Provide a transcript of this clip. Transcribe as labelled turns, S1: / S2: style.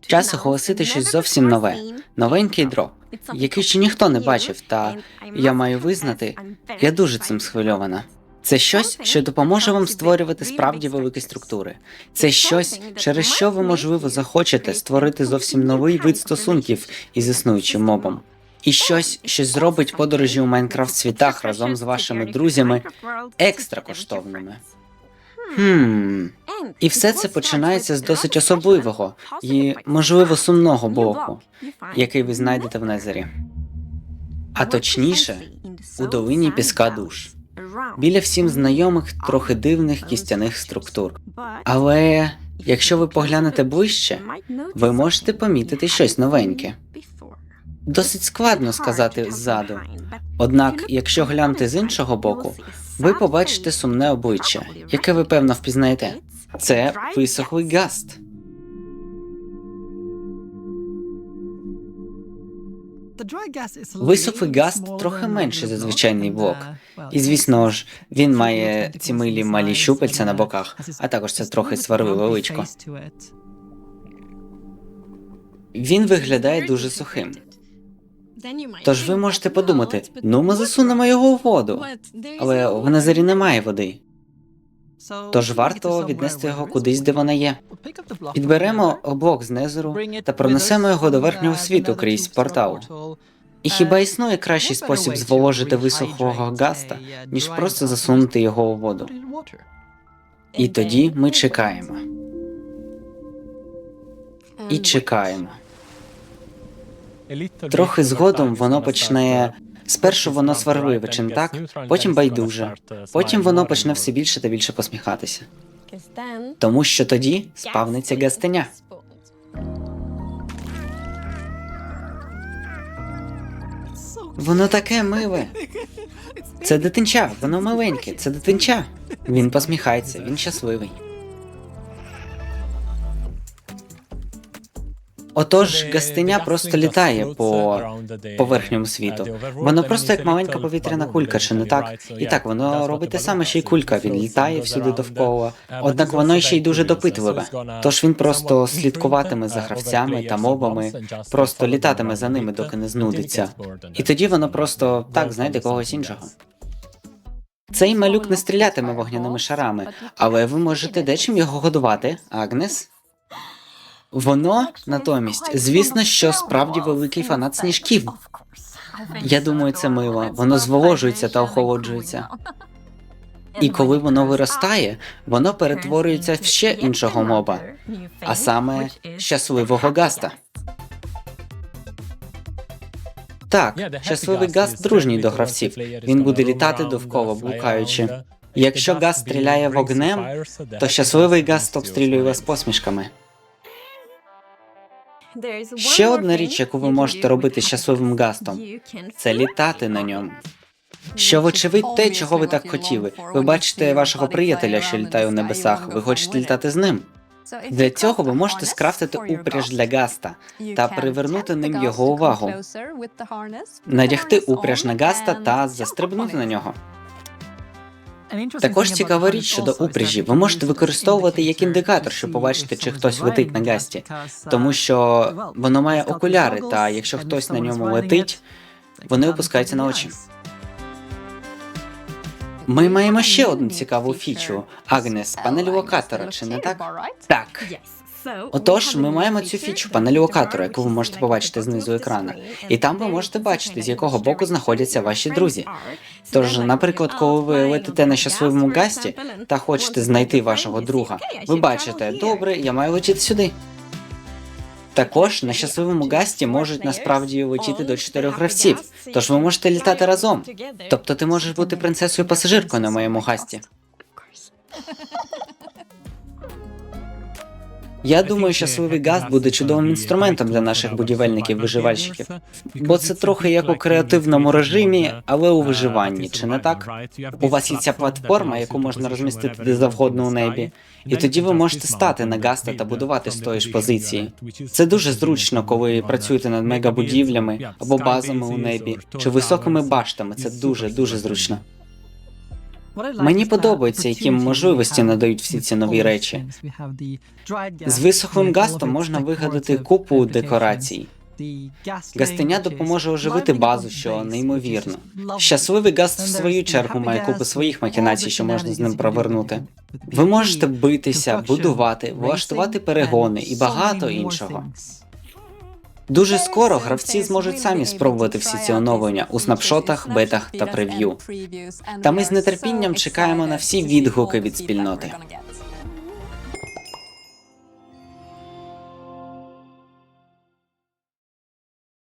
S1: Час оголосити щось зовсім нове, новенький дроп, який ще ніхто не бачив, та я маю визнати, я дуже цим схвильована. Це щось, що допоможе вам створювати справді великі структури. Це щось, через що ви, можливо, захочете створити зовсім новий вид стосунків із існуючим мобом. І щось, що зробить подорожі у Майнкрафт світах разом з вашими друзями екстра коштовними. Хм. І все це починається з досить особливого і, можливо, сумного боку, який ви знайдете в Незері. А точніше, у долині піска душ. Біля всім знайомих трохи дивних кістяних структур. Але якщо ви поглянете ближче, ви можете помітити щось новеньке. Досить складно сказати ззаду. Однак, якщо глянути з іншого боку, ви побачите сумне обличчя, яке ви певно впізнаєте. Це висохлий гаст.
S2: Висохлий гаст трохи менший за звичайний блок. І звісно ж,
S1: він має ці милі малі щупальця на боках, а також це трохи сварливе личко. Він виглядає дуже сухим. Тож ви можете подумати, ну ми засунемо його у воду. Але в Незері немає води, тож варто віднести його кудись, де вона є. Підберемо блок з Незеру та пронесемо його до верхнього світу крізь портал. І хіба існує кращий спосіб зволожити висохлого гаста, ніж просто засунути його у воду? І тоді ми чекаємо. І чекаємо. Трохи згодом воно почне. Спершу воно сварливе, чим так, потім байдуже, потім воно почне все більше та більше посміхатися. Тому що тоді спавниться гастеня. Воно таке миле. Це дитинча, воно маленьке, це дитинча. Він посміхається, він щасливий. Отож, гастиня просто літає по поверхньому світу. Воно просто як маленька повітряна кулька, чи не так? І так, воно робить те саме, що й кулька. Він літає всюди довкола. Однак воно ще й дуже допитливе. Тож він просто слідкуватиме за гравцями та мобами, просто літатиме за ними, доки не знудиться. І тоді воно просто так знайде когось іншого. Цей малюк не стрілятиме вогняними шарами, але ви можете дечим його годувати, Агнес. Воно натомість, звісно, що справді великий фанат сніжків. Я думаю, це мило. Воно зволожується та охолоджується. І коли воно виростає, воно перетворюється в ще іншого моба, а саме щасливого гаста. Так, щасливий гаст дружній до гравців. Він буде літати довкола, блукаючи. Якщо газ стріляє вогнем, то щасливий гаст обстрілює вас посмішками.
S3: Ще одна річ, яку ви можете робити з щасливим гастом,
S1: це літати на ньому. Що, вочевидь, те, чого ви так хотіли. Ви бачите вашого приятеля, що літає у небесах. Ви хочете літати з ним. Для цього ви можете скрафтити упряж для гаста та привернути ним його увагу. Надягти упряж на гаста та застрибнути на нього. Також цікава річ щодо упряжі. Ви можете використовувати як індикатор, щоб побачити, чи хтось летить на гасті, тому що воно має окуляри, та якщо хтось на ньому летить, вони опускаються на очі. Ми маємо ще одну цікаву фічу. Агнес, панель локатора, чи не так? Так. Отож, ми маємо цю фічу панель локатора, яку ви можете побачити знизу екрана. І там ви можете бачити, з якого боку знаходяться ваші друзі. Тож, наприклад, коли ви летите на щасливому гасті та хочете знайти вашого друга, ви бачите, добре, я маю летіти сюди. Також на щасливому гасті можуть насправді летіти до чотирьох гравців, тож ви можете літати разом. Тобто ти можеш бути принцесою пасажиркою на моєму гасті. Я думаю, щасливий гаст буде чудовим інструментом для наших будівельників-виживальщиків, бо це трохи як у креативному режимі, але у виживанні, чи не так? У вас є ця платформа, яку можна розмістити де завгодно у небі, і тоді ви можете стати на гаста та будувати з тої ж позиції. Це дуже зручно, коли працюєте над мегабудівлями або базами у небі чи високими баштами. Це дуже дуже зручно. Мені подобається, які можливості надають всі ці нові речі. З висохлим гастом можна вигадати купу декорацій. Гастиня допоможе оживити базу, що неймовірно. Щасливий гаст, в свою чергу, має купу своїх махінацій, що можна з ним провернути. Ви можете битися, будувати, влаштувати перегони і багато іншого. Дуже скоро гравці зможуть самі спробувати всі ці оновлення у снапшотах, бетах та прев'ю. Та ми з нетерпінням чекаємо на всі відгуки від спільноти.